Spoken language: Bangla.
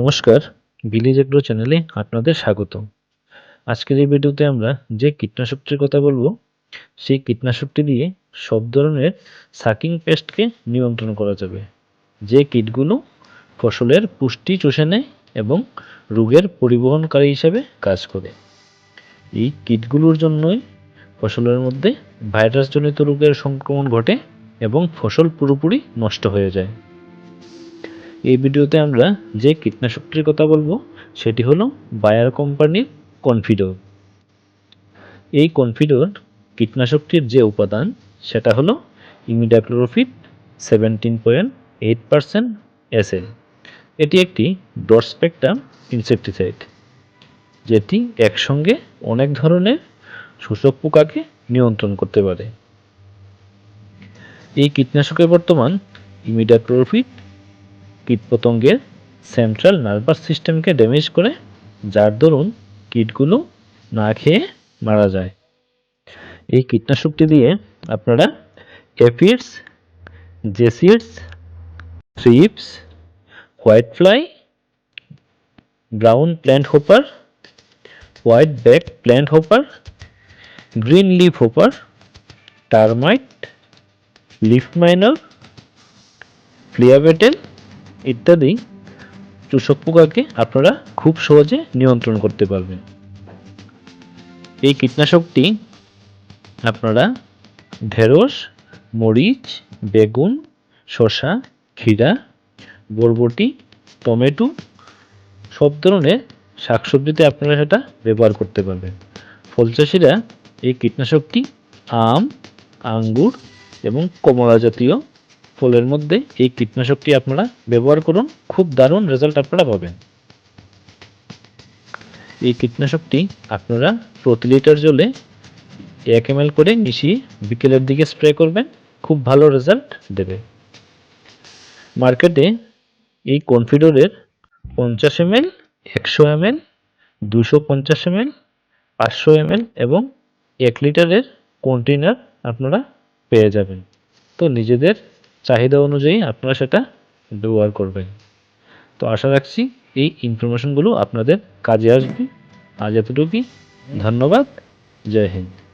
নমস্কার ভিলেজ এগ্রো চ্যানেলে আপনাদের স্বাগত আজকের এই ভিডিওতে আমরা যে কীটনাশকটির কথা বলব, সেই কীটনাশকটি দিয়ে সব ধরনের সাকিং পেস্টকে নিয়ন্ত্রণ করা যাবে। যে কীটগুলো ফসলের পুষ্টি চষে নেয় এবং রোগের পরিবহনকারী হিসেবে কাজ করে। এই কীটগুলোর জন্যই ফসলের মধ্যে ভাইরাসজনিত রোগের সংক্রমণ ঘটে এবং ফসল পুরোপুরি নষ্ট হয়ে যায়। এই ভিডিওতে আমরা যে কীটনাশকটির কথা বলব, সেটি হলো বায়ার কোম্পানির কনফিডোর। এই কনফিডোর কীটনাশকটির যে উপাদান, সেটা হলো imidacloprid seventeen point eight percent SL এটি একটি ব্রড ইনসেকটিসাইড, যেটি একসঙ্গে অনেক ধরনের শোষক পোকাকে নিয়ন্ত্রণ করতে পারে। এই কীটনাশকের বর্তমান ইমিডাক্লোরোফিট কীটপতঙ্গের সেন্ট্রাল নার্ভাস সিস্টেমকে ড্যামেজ করে, যার দরুন কীটগুলো না খেয়ে মারা যায়। এই কীটনাশকটি দিয়ে আপনারা aphids jassids thrips white fly brown plant hopper white back plant hopper green leaf hopper termite leaf miner flea beetle ইত্যাদি চূষক পোকাকে আপনারা খুব সহজে নিয়ন্ত্রণ করতে পারবেন। এই কীটনাশকটি আপনারা ঢেঁড়স, মরিচ, বেগুন, শসা ক্ষীরা বরবটি, টমেটো সব ধরনের শাকসবজিতে আপনারা সেটা ব্যবহার করতে পারবেন। ফল চাষিরা এই কীটনাশকটি আম, আঙ্গুর এবং কমলা জাতীয় ফলের মধ্যে এই কীটনাশকটি আপনারা ব্যবহার করুন। খুব দারুণ রেজাল্ট আপনারা পাবেন। এই কীটনাশকটি আপনারা প্রতি লিটার জলে এক এম করে মিশিয়ে বিকেলের দিকে স্প্রে করবেন। খুব ভালো রেজাল্ট দেবে। মার্কেটে এই কনফিডোরের পঞ্চাশ এম এল একশো এম এল দুশো পঞ্চাশ এম এল পাঁচশো এম এল এবং এক লিটারের কন্টেনার আপনারা পেয়ে যাবেন। তো নিজেদের চাহিদা অনুযায়ী আপনারা সেটা ব্যবহার করবেন। তো আশা রাখছি এই ইনফরমেশনগুলো আপনাদের কাজে আসবে। আজ এতটুকুই। ধন্যবাদ। জয় হিন্দ।